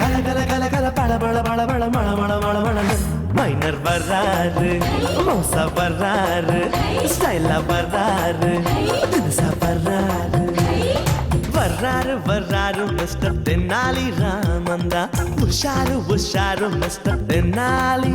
கல கல கல கல பள பள பள பள மள மள மள மள. மைனர் வர்றாரு மோசா வர்றாரு ஸ்டைலா வர்றாரு தினுசா வர்றாரு வர்றாரு வர்றாரு மிஸ்டர் தென்னாலி ராமந்தா. உஷாரு உஷாரு மிஸ்டர் தென்னாலி.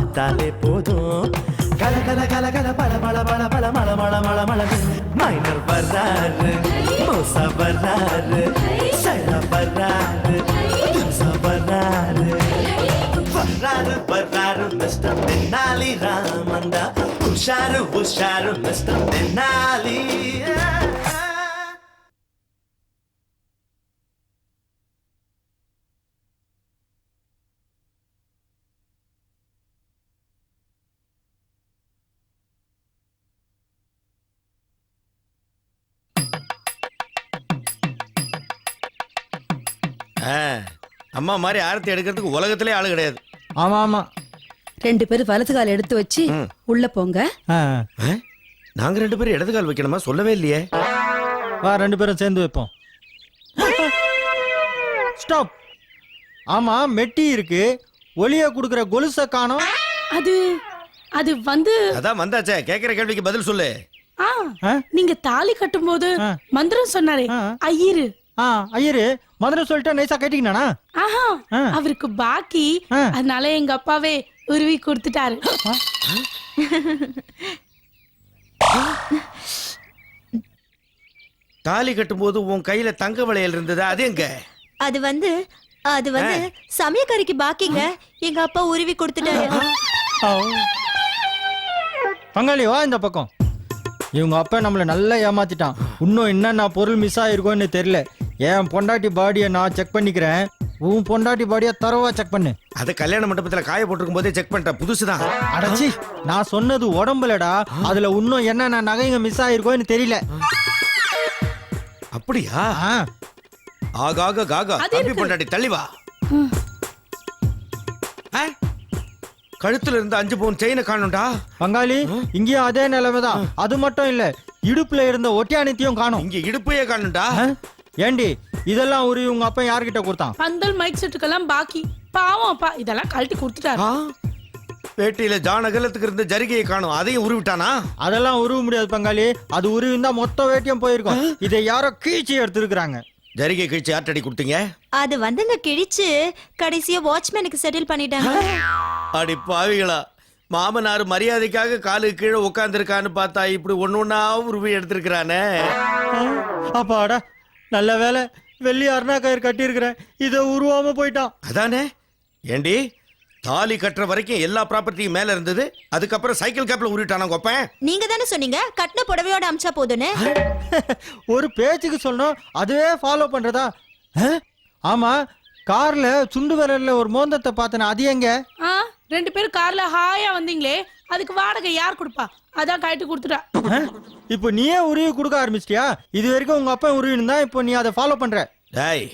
பார்த்தாலே போதும். கல கல கல கல பல பல பல பல மல மல மல மல மைனர் வர்றாரு மோசா வர்றாரு சைலா வர்றாரு தினுசா வர்றாரு. வர்றாரு வர்றாரு மிஸ்டர் தென்னாலி ராமந்தா. உஷாரு உஷாரு மிஸ்டர் தென்னாலி. அம்மா மாதிரி ஆரத்தி எடுக்கிறதுக்கு உலகத்திலே ஆளு கிடையாது. ஆமா ஆமா. ரெண்டு பேரும் வலது கால் எடுத்து வச்சு உள்ள போங்க. ஆ? நாங்க ரெண்டு பேரும் இடது கால் வைக்கணுமா? சொல்லவே இல்லையே. வா ரெண்டு பேரும் சேர்ந்து வைப்போம். ஸ்டாப். ஆமா மெட்டி இருக்கு. ஒளிய குடுக்குற கொலுச காணோம். அது அது வந்து அதான் வந்தாச்சே. கேக்குற கேள்விக்கு பதில் சொல்லு. ஆ ஆ? நீங்க தாலி கட்டும்போது ஆ. மந்திரம் சொன்னாரே. ஆ. ஐயரு. ஆ ஐயரு மதுரை சொல்லிட்டு நைஸா கேட்டீங்கண்ணா ஆஹா. அவருக்கு பாக்கி. அதனால எங்க அப்பாவே உருவி கொடுத்துட்டாரு. தாலி கட்டும்போது உன் கையில தங்க வளையல் இருந்தது? அது எங்க? அது வந்து அது வந்து சமயக்காரிக்கு பாக்கிங்க. எங்க அப்பா உருவி கொடுத்துட்டாரு. பங்காளி வா இந்த பக்கம். இவங்க அப்பா நம்மள நல்லா ஏமாத்திட்டான். இன்னும் என்னென்ன பொருள் மிஸ் ஆயிருக்கோன்னு தெரியல. என் பொண்டாட்டி பாடியை நான் செக் பண்ணிக்கிறேன்? உன் பொண்டாட்டி பாடியை தரவா செக் பண்ணு. அது கல்யாண மண்டபத்துல காய போட்டிருக்கும் போதே செக் பண்ணிட்டேன் புதுசுதான். அடச்சி நான் சொன்னது உடம்புலடா. அதுல இன்னும் என்னென்ன நகைங்க மிஸ் ஆயிருக்கோன்னு தெரியல. அப்படியா? ஆ, ஆகாக காகா. அது தம்பி. பொண்டாட்டி தள்ளி வா? கழுத்துல இருந்து அஞ்சு பவுன் செயினை காணும்டா. பங்காளி இங்கேயும் அதே நிலைமைதான். அது மட்டும் இல்ல இடுப்புல இருந்த ஒட்டியானத்தையும் காணும். இங்க இடுப்பையே காணும்டா. ஏண்டி இதெல்லாம் ஒரு உங்க அப்பா யார்கிட்ட கொடுத்தான்? பந்தல் மைக் செட்டுக்கெல்லாம் பாக்கி. பாவம் அப்பா இதெல்லாம் கழட்டி கொடுத்துட்டாரு. ஆ? வேட்டியில ஜானகலத்துக்கு இருந்த ஜரிகையை காணும் அதையும் உருவிட்டானா அதெல்லாம் உருவ முடியாது பங்காளி. அது உருவிந்தா மொத்த வேட்டியும் போயிருக்கும். இதை யாரோ கீழ்ச்சி எடுத்திருக்கிறாங்க. ஜரிகை கழிச்சு ஆட்டடி கொடுத்தீங்க? அது வந்துங்க கிழிச்சு கடைசியா வாட்ச்மேனுக்கு செட்டில் பண்ணிட்டாங்க. அடி பாவிகளா. மாமனார் மரியாதைக்காக காலுக்கு கீழே உட்காந்துருக்கான்னு பார்த்தா இப்படி ஒண்ணு ஒண்ணா உருவி எடுத்திருக்கிறானே. அப்பாடா நல்ல வேலை வெள்ளி அருணா கயிறு கட்டியிருக்கிறேன் இதை உருவாம போயிட்டான். அதானே? ஏண்டி தாலி கட்டுற வரைக்கும் எல்லா ப்ராப்பர்ட்டியும் மேல இருந்தது அதுக்கப்புறம் சைக்கிள் கேப்ல உருட்டானா கொப்பேன் நீங்க தானே சொன்னீங்க கட்டின புடவையோட அமிச்சா போதுன்னு ஒரு பேச்சுக்கு சொல்லணும் அதுவே ஃபாலோ பண்றதா? ஆ? ஆமா கார்ல சுண்டு விரல்ல ஒரு மோந்தத்தை பார்த்தேன் அது எங்க? ஆ? ரெண்டு பேரும் கார்ல ஹாயா வந்தீங்களே அதுக்கு வாடகை யார் கொடுப்பா? அதான் கழட்டி கொடுத்துட்டா? இப்போ நீயே உருவி கொடுக்க ஆரம்பிச்சிட்டியா? இது வரைக்கும் உங்க அப்பா உருவின்னு தான் இப்போ நீ அதை ஃபாலோ பண்ற? டேய்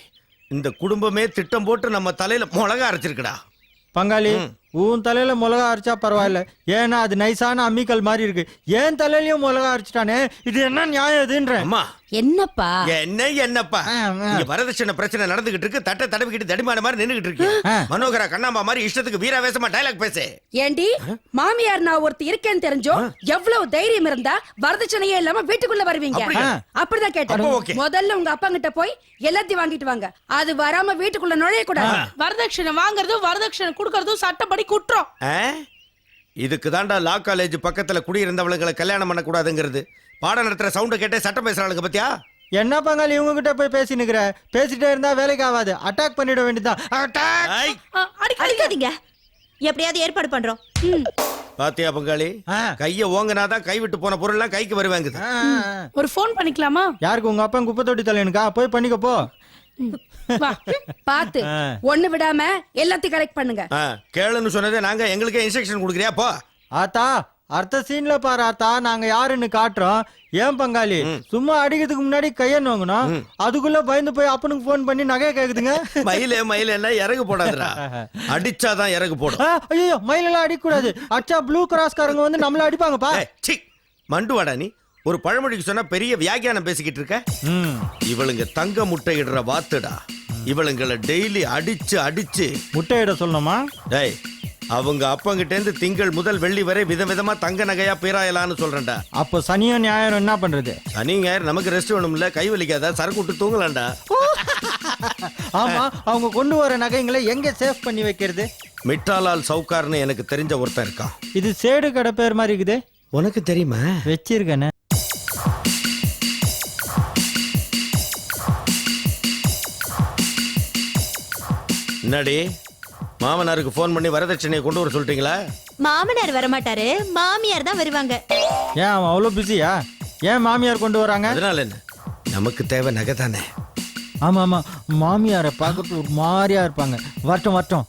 இந்த குடும்பமே திட்டம் போட்டு நம்ம தலையில மிளகா அரைச்சிருக்குடா. பங்காளி உன் தலையில மிளகா அரைச்சா பரவாயில்ல. ஏன்னா அது நைஸான அம்மிக்கல் மாதிரி இருக்கு. ஏன் தலையிலயும் மிளகா அரைச்சிட்டானே? இது என்ன நியாயம் இதுன்றேன் அம்மா. என்னப்பா? என்ன என்னப்பா. இங்க வரதட்சணை பிரச்சனை நடந்துகிட்டு இருக்கு. தட்டை தடவிக்கிட்டு தடிமான மாதிரி நின்னுகிட்டு இருக்கு. மனோகரா கண்ணாம்பா மாதிரி இஷ்டத்துக்கு வீராவேசமா டைலாக் பேசு. ஏண்டி மாமியார் நான் ஒருத்தி இருக்கேன்னு தெரிஞ்சோ எவ்வளவு தைரியம் இருந்தா வரதட்சணையே இல்லாம வீட்டுக்குள்ள வருவீங்க? அப்படிதான் அப்போ கேட்டேன். முதல்ல உங்க அப்பா கிட்ட போய் எல்லாத்தையும் வாங்கிட்டு வாங்க. அது வராம வீட்டுக்குள்ள நுழைய கூடாது வரதட்சணை வாங்குறதும் வரதட்சணை கொடுக்கறதும் சட்டப்படி குற்றம். ஆ? இதுக்கு தாண்டா லா காலேஜ் பக்கத்துல குடியிருந்தவளுங்களை கல்யாணம் பண்ணக்கூடாதுங்கிறது. பாடம் நடத்துற சவுண்ட கேட்டே சட்டம் பேசுறாளுங்க பத்தியா? என்ன பங்காளி இவங்க கிட்ட போய் பேசி நிக்கிற பேசிட்டே இருந்தா வேலைக்கு ஆகாது. அட்டாக் பண்ணிட வேண்டியதுதான். அட்டாக் அடிக்காதீங்க. எப்படியாவது ஏற்பாடு பண்றோம். பாத்தியா பங்காளி. கைய ஓங்கினாதான் கை விட்டு போன பொருள்லாம் கைக்கு வருவாங்குது. ஒரு ஃபோன் பண்ணிக்கலாமா? யாருக்கு? உங்க அப்பா குப்பை தொட்டி தலையனுக்கா போய் பண்ணிக்க போ வா பாத்து. ஒண்ணு விடாம எல்லாத்தையும் கரெக்ட் பண்ணுங்க. கேளுன்னு சொன்னதே நாங்க எங்களுக்கே இன்ஸ்ட்ரக்ஷன் கொடுக்குறியா? போ. ஆத்தா அடுத்த சீன்ல பாரு ஆத்தா நாங்க யாருன்னு காட்டுறோம். ஏன் பங்காளி? சும்மா அடிக்கிறதுக்கு முன்னாடி கையன்னு வாங்கணும் அதுக்குள்ள பயந்து போய் அப்பனுக்கு ஃபோன் பண்ணி நகைய கேக்குதுங்க. மயிலே மயில என்ன? இறகு போடாதுடா. அடிச்சாதான் இறகு போடும். ஐயோ மயிலெல்லாம் அடிக்க கூடாது அச்சா ப்ளூ கிராஸ்காரங்க வந்து நம்மள அடிப்பாங்கப்பா. ஏய், சீ மண்டுவாடா நீ. ஒரு பழமொழிக்கு சொன்னா பெரிய வியாக்கியானம் பேசிக்கிட்டு இருக்க? ம். இவளுங்க தங்க முட்டையிடுற வாத்துடா. இவளுங்களை டெய்லி அடிச்சு அடிச்சு. முட்டையிட சொல்லணுமா? டேய் அவங்க அப்பங்கிட்ட இருந்து திங்கள் முதல் வெள்ளி வரை விதவிதமா தங்க நகையா பேராயலான்னு சொல்றேன்டா. அப்போ சனியும் ஞாயிறு என்ன பண்றது? சனி ஞாயிறு நமக்கு ரெஸ்ட் வேணும்ல கை வலிக்காதா? சரக்கு விட்டு தூங்கலாம்டா. ஆமா அவங்க கொண்டு வர நகைங்களை எங்க சேஃப் பண்ணி வைக்கிறது? மிட்டாலால் சவுக்கார்னு எனக்கு தெரிஞ்ச ஒருத்தன் இருக்கான். இது சேடு கடை பேர் மாதிரி இருக்குது. உனக்கு தெரியுமா? வச்சிருக்கேனே. என்னடி? மாமனாருக்கு ஃபோன் பண்ணி வரதட்சணையை கொண்டு வர சொல்லிட்டீங்களா? மாமனார் வரமாட்டாரு. மாமியார் தான் வருவாங்க. ஏன் அவன் அவ்வளோ பிஸியா? ஏன் மாமியார் கொண்டு வராங்க? அதனால என்ன? நமக்கு தேவை நகை தானே. ஆமா ஆமா. மாமியாரை பார்க்கறது ஒரு மாதிரியா இருப்பாங்க. வரட்டும் வரட்டும்.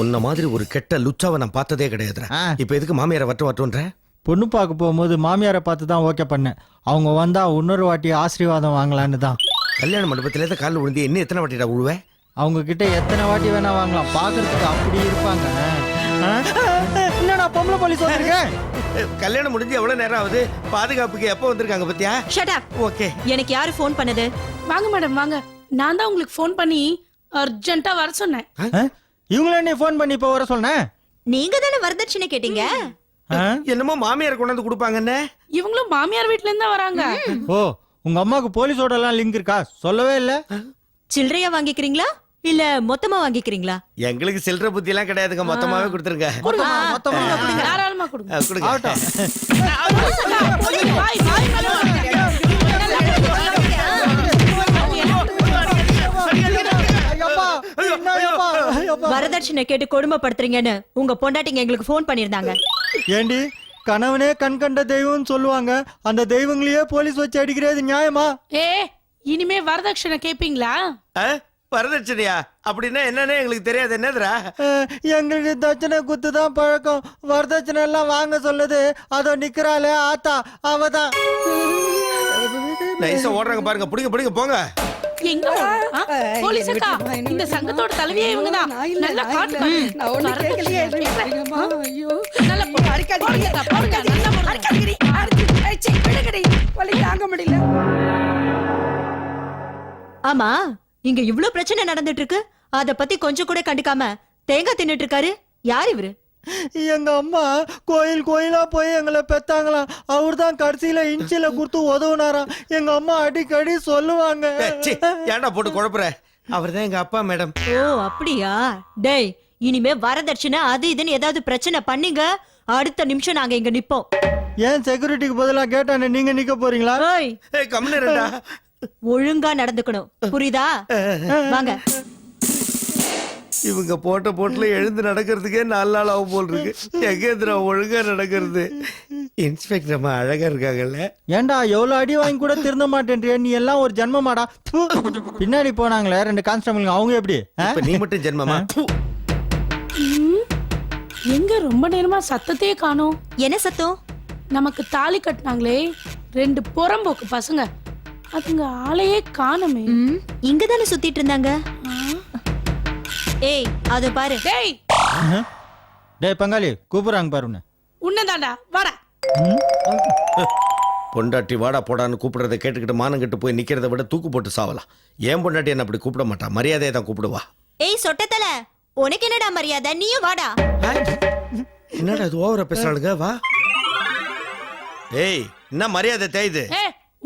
உன்ன மாதிரி ஒரு கெட்ட லுச்சாவை நான் பார்த்ததே கிடையாதுடா. ஆ. இப்ப எதுக்கு மாமியாரை வட்டம் வட்டம்ன்ற பொண்ணு பார்க்க போகும்போது மாமியாரை பார்த்து தான் ஓகே பண்ணேன். அவங்க வந்தா இன்னொரு வாட்டி ஆசீர்வாதம் வாங்கலான்னு தான். கல்யாண மண்டபத்துல தான் காலில் விழுந்து இன்னும் எத்தனை வாட்டிடா விழுவேன் அவங்க கிட்ட எத்தனை வாட்டி வேணா வாங்கலாம். பார்க்கறதுக்கு அப்படி இருப்பாங்க? என்னடா பொம்பளை போலீஸ் வந்திருக்கேன் கல்யாணம் முடிஞ்சு எவ்வளவு நேரம் ஆகுது? பாதுகாப்புக்கு எப்போ வந்திருக்காங்க பத்தியா? ஷட் அப் ஓகே எனக்கு யாரு ஃபோன் பண்ணது? வாங்க மேடம் வாங்க. நான் தான் உங்களுக்கு ஃபோன் பண்ணி அர்ஜென்ட்டா வர சொன்னேன்? இவங்கள நீ ஃபோன் பண்ணி இப்போ வர சொன்னேன் நீங்க தானே வரதட்சணை கேட்டீங்க? ஆ? என்னமோ மாமியார் கொண்டு வந்து கொடுப்பாங்கன்னு. இவங்களும் மாமியார் வீட்ல இருந்து வராங்க. ஓ உங்க அம்மாவுக்கு போலீஸோட எல்லாம் லிங்க் இருக்கா? சொல்லவே இல்ல. சில்லறையா வாங்கிக்கிறீங்களா? இல்ல மொத்தமா வாங்கிக்கிறீங்களா? எங்களுக்கு சில்லற புத்தி எல்லாம் கிடையாதுங்க மொத்தமாவே கொடுத்துருங்க. தாராளமா கொடுங்க. வரதட்சணை கேட்டு கொடுமைப்படுத்துறீங்கன்னு உங்க பொண்டாட்டிங்க எங்களுக்கு ஃபோன் பண்ணிருந்தாங்க ஏண்டி கணவனே கண் கண்ட தெய்வம்னு சொல்லுவாங்க. அந்த தெய்வங்களையே போலீஸ் வச்சு அடிக்கிறது நியாயமா? ஏ இனிமே வரதட்சணை கேப்பீங்களா? வரதட்சணையா அப்படின்னா என்னன்னு எங்களுக்கு தெரியாது. என்னதுடா? அஹ், எங்களுக்கு தட்சணை குத்து தான் பழக்கம். வரதட்சணை எல்லாம் வாங்க சொல்லுது. அதோ நிக்கிறாளே ஆத்தா அவதான் நைஸா ஓடுறாங்க பாருங்க. பிடிங்க பிடிங்க போங்க. எங்க? ஆ? போலீஸ் அக்கா இந்த சங்கத்தோட தலைவியே இவங்க தான் நல்லா காட்டு. நல்லா போ- போடுங்க அக்கா, போடுங்க, நல்லா போடுங்க. ஆமா. இங்க இவ்ளோ பிரச்சனை நடந்துட்டு இருக்கு அத பத்தி கொஞ்சம் கூட கண்டுக்காம தேங்காய் தின்னுட்டு இருக்காரு யார் இவரு? எங்க அம்மா கோயில் கோயிலா போய் எங்களை பெத்தாங்களாம் அவர் தான் கடைசியில இன்ச்சில கொடுத்து உதவுனாராம் எங்க அம்மா அடிக்கடி சொல்லுவாங்க. ஏன்டா போட்டு குழப்புற? அவர் தான் எங்க அப்பா மேடம். ஓ அப்படியா? டேய் இனிமே வரதட்சணை அது இதுன்னு ஏதாவது பிரச்சனை பண்ணீங்க. அடுத்த நிமிஷம் நாங்க இங்க நிப்போம். ஏன் செக்யூரிட்டிக்கு பதிலா கேட்டானே நீங்க நிக்க போறீங்களா? ஏய் கம்முனு ஒழுங்கா நடந்துக்கணும். புரியுதா? வாங்க. இவங்க போட்ட போட்டுல எழுந்து நடக்கிறதுக்கே நாலு நாள் ஆகும் போல் இருக்கு. எங்கேந்திரா ஒழுங்கா நடக்கிறது? இன்ஸ்பெக்டர் அம்மா அழகா இருக்காங்கல்ல. ஏன்டா எவ்வளவு அடி வாங்கி கூட திருந்த மாட்டேன்றிய நீ எல்லாம் ஒரு ஜென்மமாடா. பின்னாடி போனாங்களே ரெண்டு கான்ஸ்டபிள் அவங்க எப்படி? நீ மட்டும் ஜென்மமா? எங்க ரொம்ப நேரமா சத்தத்தையே காணோம். என்ன சத்தம்? நமக்கு தாலி கட்டினாங்களே ரெண்டு புறம்போக்கு பசங்க. அதுங்க ஆளையே காணுமே. ம், இங்கதானே சுத்திட்டு இருந்தாங்க. ஏய் அது பாரு. டேய். டேய் பங்காளி கூப்பிடுறாங்க பாரு உன்னை. உன்னதாண்டா வாடா. பொண்டாட்டி வாடா போடான்னு கூப்பிடுறத கேட்டுக்கிட்டு மானம் கெட்டு போய் நிக்கிறத விட தூக்கு போட்டு சாவலாம் ஏன் பொண்டாட்டி என்ன அப்படி கூப்பிட மாட்டா? மரியாதையை தான் கூப்பிடுவா. ஏய் சொட்டத்தல உனக்கு என்னடா மரியாதை? நீயும் வாடா. என்னடா இது ஓவரா பேசுறாளுங்க? வா. ஏய் என்ன மரியாதை தேயுது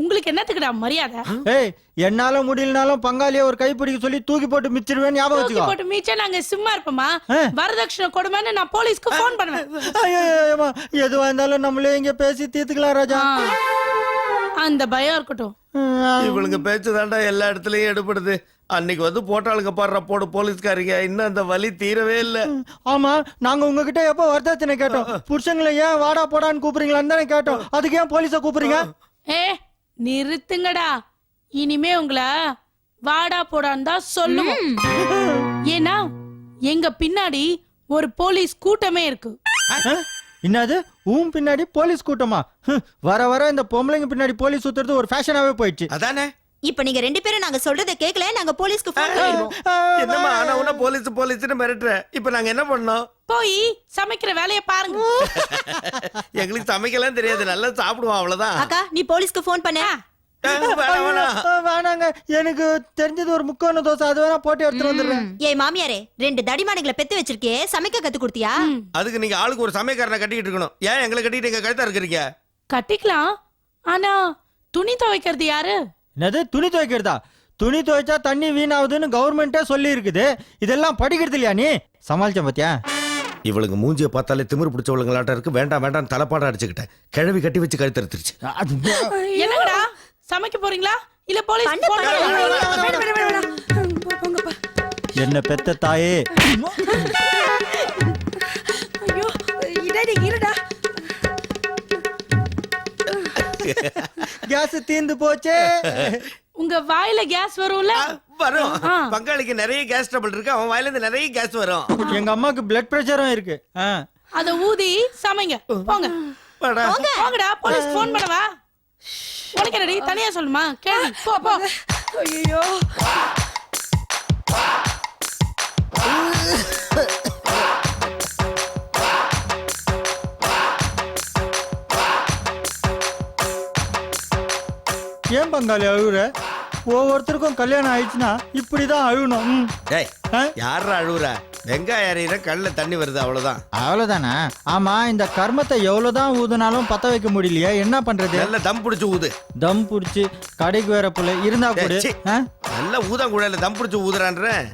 உங்களுக்கு என்னத்துக்குடா மரியாதை? ஏய் என்னால முடியலனாலும் பங்காளியை ஒரு கைப்பிடிக்க சொல்லி தூக்கி போட்டு மிச்சிருவேன் ஞாபகம் தூக்கி வச்சுக்கோ. போட்டு மீச்சா நாங்க சும்மா இருப்போமா. வரதட்சணை கொடுமைன்னு நான் போலீஸ்க்கு ஃபோன் பண்ணுவேன். ஐயோ, ஐயோ, ஐயோ, எதுவா இருந்தாலும் நம்மளே இங்க பேசி தீர்த்துக்கலாம் ராஜா. ஆ. அந்த பயம் இருக்கட்டும். இவளுங்க பேச்சு தாண்டா எல்லா இடத்துலயும் எடுபடுது. அன்னைக்கு வந்து போட்டாளுங்க பாடுற போடு போலீஸ்காரிங்க. இன்னும் அந்த வலி தீரவே இல்ல. ஆமா நாங்க உங்ககிட்ட எப்போ வரதட்சணை கேட்டோம்? புருஷங்களை ஏன் வாடா போடான்னு கூப்பிடுறீங்களான்னு தானே கேட்டோம். அதுக்கு ஏன் போலீஸ கூப்பிடுறீங்க? ஏ நிறுத்துங்கடா. இனிமே உங்களை வாடா போடான்னு தான் சொல்லுவோம். ஏன்னா எங்க பின்னாடி ஒரு போலீஸ் கூட்டமே இருக்கு? என்னது? ஊம் பின்னாடி போலீஸ் கூட்டமா? ஹம், வர வர இந்த பொம்பளைங்க பின்னாடி போலீஸ் சுத்துறது ஒரு ஃபேஷனாவே போயிடுச்சு. அதானே? இப்ப நீங்க ரெண்டு பேரும் நாங்க சொல்றதை கேட்கல நாங்க போலீஸ்க்கு போன் பண்ணிடுவோம். என்னம்மா ஆனா உன போலீஸ் போலீஸ்னு மிரட்டுற. இப்ப நாங்க என்ன பண்ணோம்? போய் சமைக்கிற வேலையை பாருங்க. எங்களுக்கு சமைக்கலாம் தெரியாது நல்லா சாப்பிடுவோம் அவ்வளவுதான். அக்கா நீ போலீஸ்க்கு போன் பண்ண. வேணாங்க. எனக்கு தெரிஞ்சது ஒரு முக்கோண தோசை அது வேணா போட்டு எடுத்துட்டு வந்துடுறேன். ஏய் மாமியாரே ரெண்டு தடிமானுங்களை பெத்து வச்சிருக்கே சமைக்க கத்து கொடுத்தியா? அதுக்கு நீங்க ஆளுக்கு ஒரு சமயக்காரனை கட்டிக்கிட்டு இருக்கணும். ஏன் எங்களை கட்டிட்டு எங்க கழுத்தா இருக்கிறீங்க? கட்டிக்கலாம். ஆனா துணி துவைக்கிறது யாரு? என்னது துணி துவைக்கிறதா? துணி துவைச்சா தண்ணி வீணாகுதுன்னு கவர்மெண்டே சொல்லி இருக்குது இதெல்லாம் படிக்கிறது இல்லையா நீ? சமாளிச்ச பாத்தியா? இவளுக்கு மூஞ்சிய பார்த்தாலே திமிரு பிடிச்சவளுங்களாட்ட இருக்கு. வேண்டாம் வேண்டாம் தலைப்பாட அடிச்சுக்கிட்டேன். கிழவி கட்டி வச்சு கழுத்தறுத்துருச்சு என்னங்கடா? சமைக்க போறீங்களா? இல்ல போலீஸ் என்ன பெத்த தாயே? ஐயோ இடடி இருடா கேஸ் தீந்து போச்சே. உங்க வாயில கேஸ் வரும்ல? வரும். ஆ. பங்காளிக்கு நிறைய கேஸ் ட்ரபிள் இருக்கு. அவன் வாயில இருந்து நிறைய கேஸ் வரும். எங்க அம்மாக்கு பிளட் பிரஷரும் இருக்கு. அத ஊதி சமைங்க. போங்க. போங்கடா. போலீஸ் ஃபோன் பண்ணவா? உனக்கு என்னடி? தனியா சொல்லுமா? கேளு. போ போ. ஐயோ ஏன் பங்காளி அழுகுற ஒவ்வொருத்தருக்கும் கல்யாணம் ஆயிடுச்சுன்னா இப்படிதான் அழுகணும். ம். டேய் ஆ? யாரா அழுவுற? வெங்காயம் அரையிற கண்ணுல தண்ணி வருது அவ்வளவுதான். அவ்வளவுதானா? ஆமா இந்த கர்மத்தை எவ்வளவுதான் ஊதுனாலும் பத்த வைக்க முடியலையே. என்ன பண்றது? நல்ல தம் பிடிச்சு ஊது. தம் புடிச்சு கடைக்கு வேற புள்ள இருந்தா கூட. ஏய், சீ. ஆ? நல்ல ஊதாங்குழல தம் பிடிச்சு ஊதுறான்ற.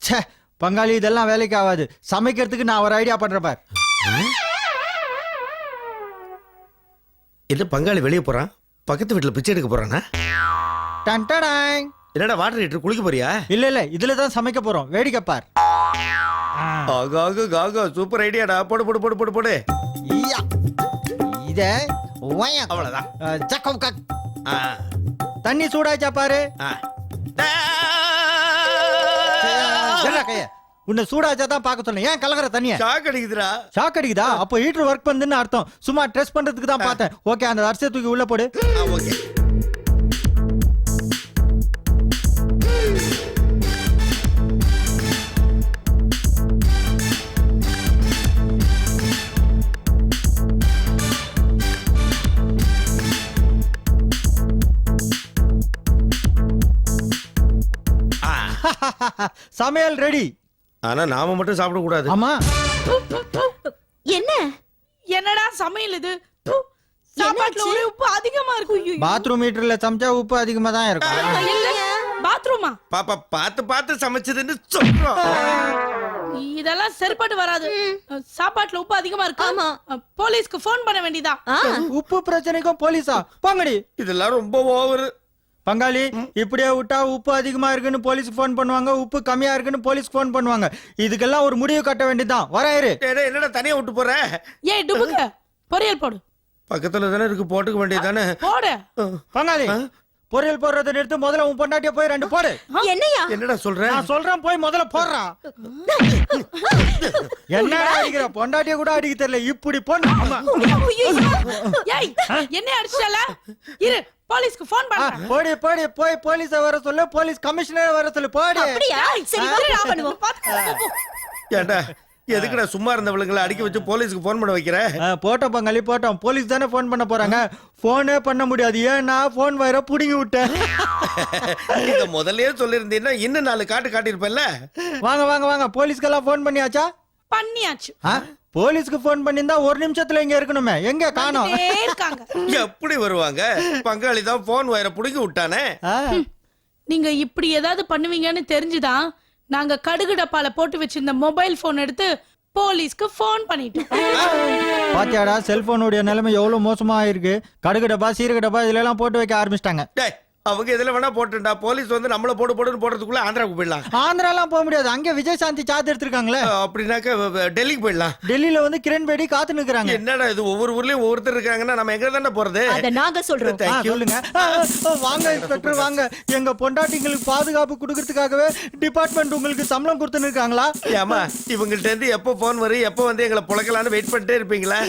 ச்சே பங்காளி இதெல்லாம் வேலைக்கு ஆகாது. சமைக்கிறதுக்கு நான் ஒரு ஐடியா பண்றேன் பார். என்ன பங்காளி வெளியே போறான் பக்கத்து வீட்டுல பிச்சை எடுக்க போறானா டன் டடாய். என்னடா வாட்டர் ஹீட்டர் குளிக்க போறியா இல்ல இல்ல இதுல தான் சமைக்க போறோம் வேடிக்கை பார் ஆ. ஆகாகு காகா சூப்பர் ஐடியாடா போடு போடு போடு போடு போடு ஈயா. இத ஒய்யா. அவ்வளவுதான் ஆ, சக்கம் கக். ஆ, தண்ணி சூடாச்சா பாரு ஆ. கைய உன்னை சூடாச்சா தான் பார்க்க சொன்னேன். ஏன் கலக்கிற தண்ணிய? ஷாக் அடிக்குதுடா. ஷாக் அடிக்குதா? அப்போ ஹீட்டர் ஒர்க் பண்ணுதுன்னு அர்த்தம். சும்மா ட்ரெஸ் பண்றதுக்கு தான் பார்த்தேன். ஓகே அந்த அரிசியை தூக்கி உள்ள போடு. ஓகே சமையல் ரெடி ஆனா நாம மட்டும் சாப்பிடக்கூடாது ஆமா. என்ன? என்னடா சமையல் இது? ப்பு. சாப்பாட்டுல? ஒரே உப்பு அதிகமா இருக்கு. ஐயோ. பாத்ரூம் மீட்டர்ல சமைச்சா உப்பு அதிகமா தான் இருக்கும். இல்ல. பாத்ரூமா பாப்பா பார்த்து பார்த்து சமைச்சதுன்னு சொல்றோம். இதெல்லாம் சரிப்பட்டு வராது. சாப்பாட்டுல உப்பு அதிகமா இருக்கு. ஆமா. போலீஸ்க்கு ஃபோன் பண்ண வேண்டியதா? உப்பு பிரச்சனைக்கும் போலீஸா? போங்கடி. இதெல்லாம் ரொம்ப ஓவர் பங்காளி இப்படியே விட்டா உப்பு அதிகமா இருக்குன்னு போலீஸ்க்கு ஃபோன் பண்ணுவாங்க உப்பு கம்மியா இருக்குன்னு போலீஸ்க்கு ஃபோன் பண்ணுவாங்க. இதுக்கெல்லாம் ஒரு முடிவு கட்ட வேண்டியதுதான். வராயிரு என்னடா தனியா விட்டு போற? ஏய் டுபுக்கு பொரியல் போடு. பக்கத்துல தானே இருக்கு போட்டுக்க வேண்டியதானே போடு. பங்காளி பொரியல் போடுறதை நிறுத்து முதல்ல உன் பொண்டாட்டிய போய் ரெண்டு போடு. என்னையா? என்னடா சொல்ற? நான் சொல்றேன் போய் முதல்ல போடுறான் என்ன அடிக்கிற? பொண்டாட்டிய கூட அடிக்க தெரியல. இப்படி பொண்ணு என்ன அடிச்சால இரு போலீஸ்க்கு ஃபோன் ஆ, பண்றேன் போடி போடி போய் போலீஸ வர சொல்லு போலீஸ் கமிஷனர் வர சொல்லு போடி. அப்படியா? சரி வா, பண்ணுவோம். ஏண்டா? எதுக்குடா சும்மா இருந்தவளுங்களை அடிக்க வச்சு போலீஸ்க்கு போன் பண்ண வைக்கிற? ஆ, போட்டோம் பங்காளி போட்டோம். போலீஸ் தானே ஃபோன் பண்ண போறாங்க? போனே பண்ண முடியாது. ஏன்னா போன் வயர புடுங்கி விட்டேன் இத முதல்லயே சொல்லியிருந்தீங்கன்னா இன்னும் நாலு காட்டு காட்டியிருப்பேன்ல? வாங்க வாங்க வாங்க. போலீஸ்க்கெல்லாம் ஃபோன் பண்ணியாச்சா? பண்ணியாச்சு. போலீஸ்க்கு ஃபோன் பண்ணியிருந்தா ஒரு நிமிஷத்துல இங்க இருக்கணுமே. எங்க காணோம்? எப்படி வருவாங்க? பங்காளி தான் போன் வயரை புடுங்கி விட்டானே? நீங்க இப்படி ஏதாவது பண்ணுவீங்கன்னு தெரிஞ்சுதான் நாங்க கடுகு டப்பால போட்டு வச்சிருந்த மொபைல் போன் எடுத்து போலீஸ்க்கு ஃபோன் பண்ணிட்டோம். பாத்தியாடா செல்போனுடைய நிலைமை எவ்வளவு மோசமா ஆயிருக்கு கடுகு டப்பா சீரக டப்பா இதுல எல்லாம் போட்டு வைக்க ஆரம்பிச்சிட்டாங்க. டேய் அவங்க இதுல வேணா போட்டுண்டா போலீஸ் வந்து நம்மள போடு போடுன்னு போடுறதுக்குள்ள ஆந்திராவுக்கு போயிடலாம். ஆந்திராலாம் போக முடியாது. அங்க விஜயசாந்தி சாத்து எடுத்திருக்காங்களே. அப்படின்னாக்க டெல்லிக்கு போயிடலாம். டெல்லியில வந்து கிரண் பேடி காத்து நிக்கிறாங்க என்னடா இது ஒவ்வொரு ஊர்லயும் ஒவ்வொருத்தர் இருக்காங்கன்னா நம்ம எங்க தானே போறது? அத நாங்க சொல்றோம். You. சொல்லுங்க. வாங்க இன்ஸ்பெக்டர் வாங்க. எங்க பொண்டாட்டிங்களுக்கு பாதுகாப்பு கொடுக்கறதுக்காகவே டிபார்ட்மெண்ட் உங்களுக்கு சம்பளம் கொடுத்துன்னு இருக்காங்களா? ஏமா இவங்கள்ட்ட இருந்து எப்போ போன் வரும் எப்போ வந்து எங்களை புழக்கலான்னு வெயிட் பண்ணிட்டே இருப்பீங்களா?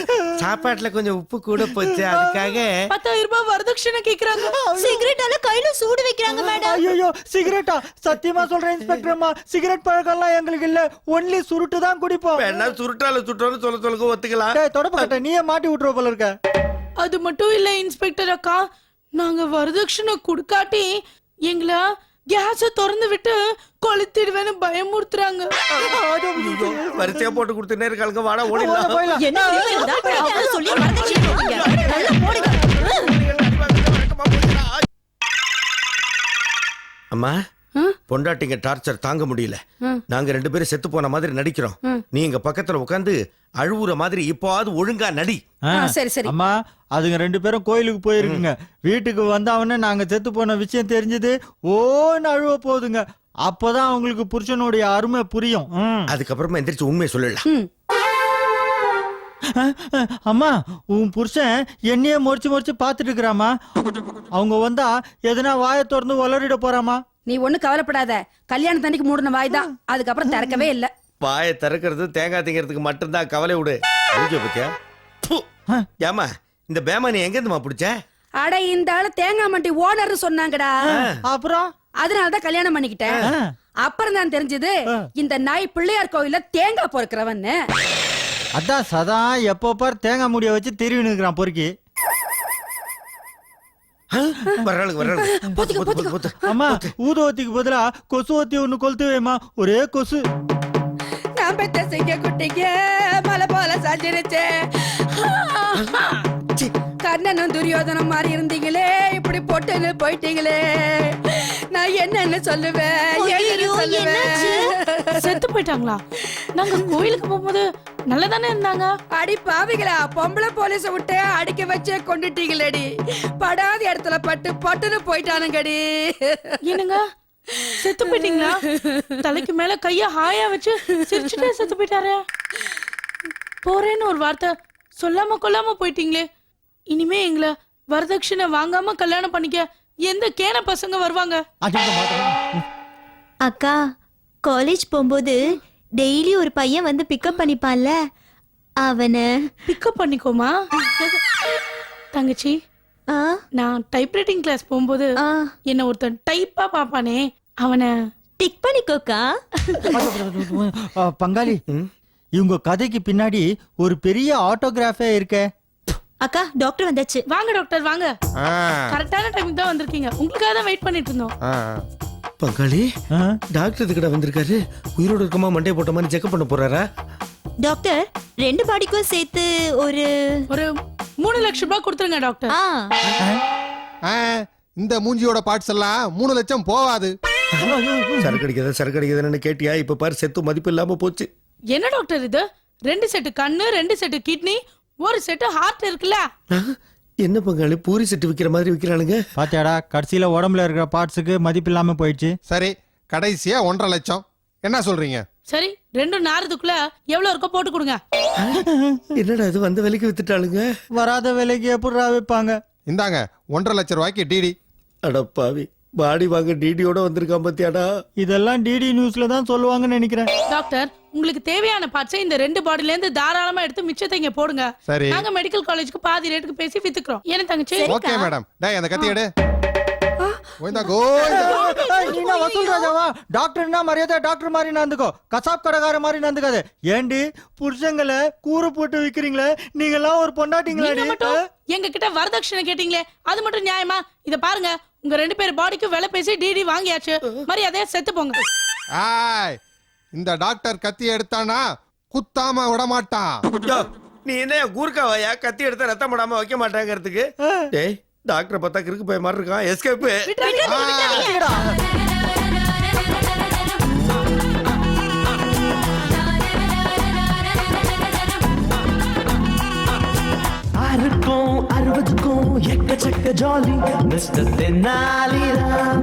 சாப்பாட்டுல கொஞ்சம் உப்பு கூட போச்சு அதுக்காக பத்தாயிரம் ரூபாய் வரதட்சணை கேக்குறாங்க. சிகரெட்டால கையில சூடு வைக்கிறாங்க மேடம் ஐயோ சிகரெட்டா சத்தியமா சொல்றேன் இன்ஸ்பெக்டர்மா சிகரெட் பழக்கம்லாம் எங்களுக்கு இல்ல ஒன்லி சுருட்டு தான் குடிப்போம் வேணா சுருட்டால சுட்டோன்னு சொல்ல சொல்லுங்க ஒத்துக்கலாம் டேய் தொடப்பட்ட நீயே மாட்டி விட்டுருவ போல இருக்க அது மட்டும் இல்ல இன்ஸ்பெக்டர் அக்கா நாங்க வரதட்சணை கொடுக்காட்டி எங்களை கேஸ திறந்து விட்டு கொளுத்திடுவேன்னு பயமுறுத்துறாங்க வரிசையா போட்டு கொடுத்துட்டே இருக்காளுங்க வாடா போயிடலாம். என்ன சொல்லி அம்மா? பொண்டாட்டிங்க டார்ச்சர் தாங்க முடியல. நாங்க ரெண்டு பேரும் செத்து போன மாதிரி நடிக்கிறோம். நீ எங்க பக்கத்துல உட்காந்து அழுவுற மாதிரி இப்போவாது ஒழுங்கா நடி. சரி சரி. அம்மா அதுங்க ரெண்டு பேரும் கோயிலுக்கு போயிருக்குங்க. வீட்டுக்கு வந்தவொடனே நாங்க செத்து போன விஷயம் தெரிஞ்சது ஓன்னு அழுவ போகுதுங்க அப்பதான் அவங்களுக்கு புருஷனுடைய அருமை புரியும். அதுக்கப்புறமா எந்திரிச்சு உண்மையை சொல்லலாம். அம்மா உன் புருஷன் என்னையே முறைச்சு முறைச்சு பாத்துட்டு இருக்கிறாமா அவங்க வந்தா எதனா வாயை திறந்து உளறிட போறாமா நீ ஒண்ணு கவலைப்படாத. கல்யாணத்தன்னைக்கு மூடின வாய் தான். அதுக்கப்புறம் திறக்கவே இல்ல. வாயை திறக்கிறது தேங்காய் திங்கிறதுக்கு மட்டும்தான் கவலை விடு. பத்தியா. ஏம்மா இந்த பேமா நீ எங்க இருந்துமா பிடிச்ச? அட இந்த ஆளு தேங்காய் மண்டி ஓனர் சொன்னாங்கடா. அப்புறம்? அதனாலதான் கல்யாணம் பண்ணிக்கிட்டேன். அப்புறம் தான் தெரிஞ்சது இந்த நாய் பிள்ளையார் கோயில்ல தேங்காய் பொறுக்கிறவன்னு. அதான் சதா எப்போ பார் தேங்காய் முடிய வச்சு திருவி நிற்கிறான் பொறுக்கி. அம்மா ஊதுவத்திக்கு பதிலா கொசு ஒத்தி ஒண்ணு கொளுத்து வைமா ஒரே கொசு. நான் பெத்த சிங்க குட்டிங்க மலை போல சாஞ்சிருச்சு. கர்ணனும் துரியோதனம் மாதிரி இருந்தீங்களே. இப்படி பொட்டுன்னு போயிட்டீங்களே. நான் என்னன்னு சொல்லுவேன் செத்து போயிட்டாங்களா? நாங்க கோயிலுக்கு போகும்போது நல்லதானே இருந்தாங்க? அடி பாவிகளா பொம்பளை போலீஸ விட்டு அடிக்க வச்சே கொண்டுட்டீங்களேடி. படாத இடத்துல பட்டு பட்டுன்னு போயிட்டானுங்கடி. என்னங்க? செத்து போயிட்டீங்களா? தலைக்கு மேல கைய ஹாயா வச்சு சிரிச்சுட்டே செத்து போயிட்டாரு. போறேன்னு ஒரு வார்த்தை சொல்லாம கொல்லாம போயிட்டீங்களே. இனிமே எங்களை வரதட்சணை வாங்காம கல்யாணம் பண்ணிக்க எந்த கேன பசங்க வருவாங்க? அக்கா காலேஜ் போகும்போது டெய்லி ஒரு பையன் வந்து பிக்கப் பண்ணிப்பான்ல? அவனை. பிக்கப் பண்ணிக்கோமா? தங்கச்சி ஆ, நான் டைப்ரைட்டிங் கிளாஸ் போகும்போது ஆ, என்ன ஒருத்தன் டைப்பா பாப்பானே அவனை டிக் பண்ணிக்கோக்கா? ஆ, பங்காளி இவங்க கதைக்கு பின்னாடி ஒரு பெரிய ஆட்டோகிராஃபே இருக்கே. அக்கா டாக்டர் வந்தாச்சு. வாங்க டாக்டர் வாங்க. ஆ, கரெக்டான டைமுக்கு தான் வந்திருக்கீங்க. உங்களுக்காக தான் வெயிட் பண்ணிட்டு இருந்தோம். ஆ. பங்காளி ஆ? டாக்டர் இதுக்கிட்ட வந்திருக்காரு. உயிரோடு இருக்கமா மண்டே போட்ட மாதிரி செக்அப் பண்ண போறாரா? டாக்டர் ரெண்டு பாடிக்கும் சேர்த்து ஒரு ஒரு மூணு லட்சம் ரூபாய் கொடுத்துருங்க டாக்டர் ஆ. ஆ, இந்த மூஞ்சியோட பார்ட்ஸ் எல்லாம் மூணு லட்சம் போவாது. சரக்கு அடிக்காத சரக்கு அடிக்காதுன்னு கேட்டியா? இப்ப பாரு செத்து மதிப்பு இல்லாம போச்சு. என்ன டாக்டர் இது? ரெண்டு செட்டு கண்ணு ரெண்டு செட்டு கிட்னி ஒரு செட்டு ஹார்ட் இருக்குல்ல? என்ன பங்காளி? பூரி செட்டு விக்கிற மாதிரி விக்கிறானுங்க பாத்தியாடா கடைசியில உடம்புல இருக்கிற பார்ட்ஸுக்கு மதிப்பு இல்லாம போயிடுச்சு. சரி கடைசியா ஒன்றரை லட்சம். என்ன சொல்றீங்க? சரி ரெண்டும் நாரதுக்குள்ள எவ்வளவு இருக்கோ போட்டு கொடுங்க. என்னடா இது வந்த விலைக்கு வித்துட்டாளுங்க? வராத விலைக்கு எப்படிடா விற்பாங்க இந்தாங்க ஒன்றரை லட்சம் ரூபாய்க்கு டிடி அடப்பாவி பாடி வாங்க டிடியோட வந்திருக்கான் பாத்தியாடா? இதெல்லாம் டிடி நியூஸ்ல தான் சொல்லுவாங்கன்னு நினைக்கிறேன். டாக்டர் உங்களுக்கு தேவையான பார்ட்ஸை இந்த ரெண்டு பாடில இருந்து தாராளமா எடுத்து மிச்சத்தை இங்க போடுங்க. சரி. நாங்க மெடிக்கல் காலேஜ்க்கு பாதி ரேட்டுக்கு பேசி வித்துக்கிறோம். என்ன தங்கச்சி? ஓகே மேடம் டேய் அந்த கத்தி எடு. வசூல் ராஜாவா டாக்டர்னா மரியாதை டாக்டர் மாதிரி நடந்துக்கோ. கசாப் கடைக்கார மாதிரி நடந்துக்காது. ஏண்டி புருஷங்களை கூறு போட்டு விக்கிறீங்களே? நீங்க எல்லாம் ஒரு மட்டும் எங்க கிட்ட வரதட்சணை கேட்டீங்களே. அது மட்டும் நியாயமா? இத பாருங்க. உங்க ரெண்டு பேர் பாடிக்கு விலை பேசி டிடி வாங்கியாச்சு. மரியாதையா செத்து போங்க. இந்த டாக்டர் கத்தி எடுத்தானா? குத்தாம விட மாட்டான் நீ என்ன கூர்க்காவாயா கத்தி எடுத்தா ரத்தம் படாம வைக்க மாட்டாங்கிறதுக்கு? டேய் டாக்டர் பார்த்தா கிறுக்கு போய் மாதிரி இருக்கான். எஸ்கேப்பு ஆறுக்கும் அறுபதுக்கும் எக்கச்சக்க ஜாலி. மிஸ்டர் தென்னாலிராம்